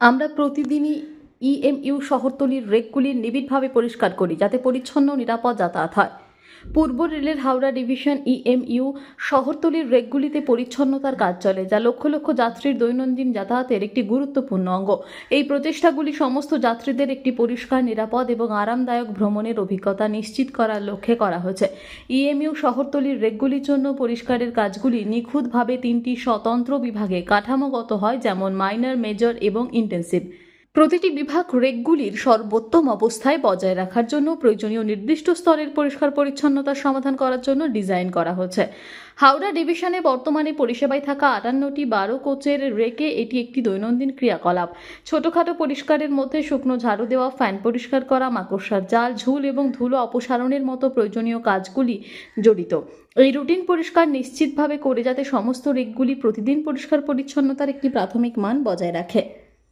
আমরা প্রতিদিনই ইএমইউ শহরতলির রেকগুলি নিবিড়ভাবে পরিষ্কার করি যাতে পরিচ্ছন্ন নিরাপদ যাতায়াত হয়। পূর্ব রেলের হাওড়া ডিভিশন ইএমইউ শহরতলির রেকগুলিতে পরিচ্ছন্নতার কাজ চলে, যা লক্ষ লক্ষ যাত্রীর দৈনন্দিন যাতায়াতের একটি গুরুত্বপূর্ণ অঙ্গ। এই প্রচেষ্টাগুলি সমস্ত যাত্রীদের একটি পরিষ্কার, নিরাপদ এবং আরামদায়ক ভ্রমণের অভিজ্ঞতা নিশ্চিত করার লক্ষ্যে করা হয়েছে। ইএমইউ শহরতলির রেকগুলির জন্য পরিষ্কারের কাজগুলি নিখুঁতভাবে তিনটি স্বতন্ত্র বিভাগে কাঠামোগত হয়, যেমন মাইনর, মেজর এবং ইন্টেন্সিভ। প্রতিটি বিভাগ রেকগুলির সর্বোত্তম অবস্থায় বজায় রাখার জন্য প্রয়োজনীয় নির্দিষ্ট স্তরের পরিষ্কার পরিচ্ছন্নতার সমাধান করার জন্য ডিজাইন করা হয়েছে। হাওড়া ডিভিশনে বর্তমানে পরিষেবায় থাকা আটান্নটি বারো কোচের রেকে এটি একটি দৈনন্দিন ক্রিয়াকলাপ। ছোটখাটো পরিষ্কারের মধ্যে শুকনো ঝাড়ু দেওয়া, ফ্যান পরিষ্কার করা, মাকড়সার জাল, ঝুল এবং ধুলো অপসারণের মতো প্রয়োজনীয় কাজগুলি জড়িত। এই রুটিন পরিষ্কার নিশ্চিতভাবে করে যাতে সমস্ত রেকগুলি প্রতিদিন পরিষ্কার পরিচ্ছন্নতার একটি প্রাথমিক মান বজায় রাখে।